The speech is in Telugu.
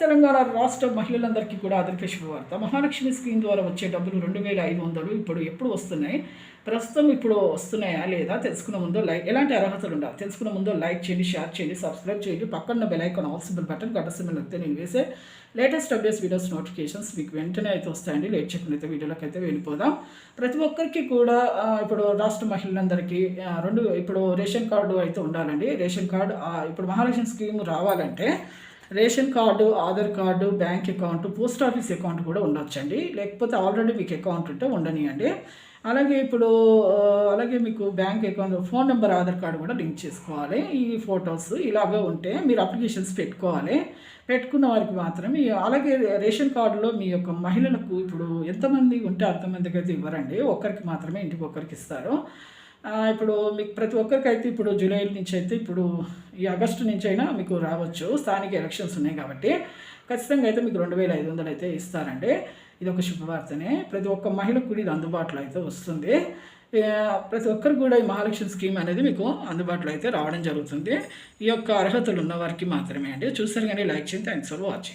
తెలంగాణ రాష్ట్ర మహిళలందరికీ కూడా ఆదరిక శుభవార్త. మహాలక్ష్మి స్కీమ్ ద్వారా వచ్చే డబ్బులు రెండు వేల ఐదు వందలు ఇప్పుడు ఎప్పుడు వస్తున్నాయి? ప్రస్తుతం ఇప్పుడు వస్తున్నాయా లేదా తెలుసుకున్న ముందు లైక్ ఎలాంటి అర్హతలు ఉండాలి? తెలుసుకున్న ముందు లైక్ చేయండి షేర్ చేయండి సబ్స్క్రైబ్ చేయండి. పక్కన బెల్ ఐకాన్ ఆల్ బటన్ గడ్డ సిమ్మల్ వస్తే నేను వేసే లేటెస్ట్ అప్డేట్స్ వీడియోస్ నోటిఫికేషన్స్ మీకు వెంటనే అయితే వస్తాయండి. లేట్ చేయకుండా అయితే వీడియోలోకి అయితే వెళ్ళిపోదాం. ప్రతి ఒక్కరికి కూడా ఇప్పుడు రాష్ట్ర మహిళలందరికీ రెండు ఇప్పుడు రేషన్ కార్డు అయితే ఉండాలండి. రేషన్ కార్డు ఇప్పుడు మహాలక్ష్మి స్కీమ్ రావాలంటే ration card Aadhaar card bank account post office account కూడా ఉండొచ్చండి. లేకపోతే ఆల్రెడీ మీకు అకౌంట్ ఉంటే ఉండనియండి. అలాగే ఇప్పుడు అలాగే మీకు bank account phone number Aadhaar card కూడా లింక్ చేసుకోవాలి. ఈ ఫొటోస్ ఇలాగే ఉంటే మీరు అప్లికేషన్స్ పెట్టుకోవాలి. పెట్టుకున్న వారికి మాత్రమే అలాగే రేషన్ కార్డులో మీ యొక్క మహిళలకు ఇప్పుడు ఎంతమంది ఉంటే అంతమందికి అయితే ఇవ్వరండి. ఒక్కరికి మాత్రమే ఇంటికి ఒక్కరికి ఇస్తారు. ఇప్పుడు మీకు ప్రతి ఒక్కరికి అయితే ఇప్పుడు జూలై నుంచి అయితే ఇప్పుడు ఈ ఆగస్టు నుంచి అయినా మీకు రావచ్చు. స్థానిక ఎలక్షన్స్ ఉన్నాయి కాబట్టి ఖచ్చితంగా అయితే మీకు రెండు వేల ఐదు వందలు అయితే ఇస్తారండి. ఇది ఒక శుభవార్తనే. ప్రతి ఒక్క మహిళకు కూడా ఇది అందుబాటులో అయితే వస్తుంది. ప్రతి ఒక్కరు కూడా ఈ మహాలక్ష్మి స్కీమ్ అనేది మీకు అందుబాటులో అయితే రావడం జరుగుతుంది. ఈ యొక్క అర్హతలు ఉన్న వారికి మాత్రమే అండి. చూసారు కానీ లైక్ చేయండి. Thanks for watching.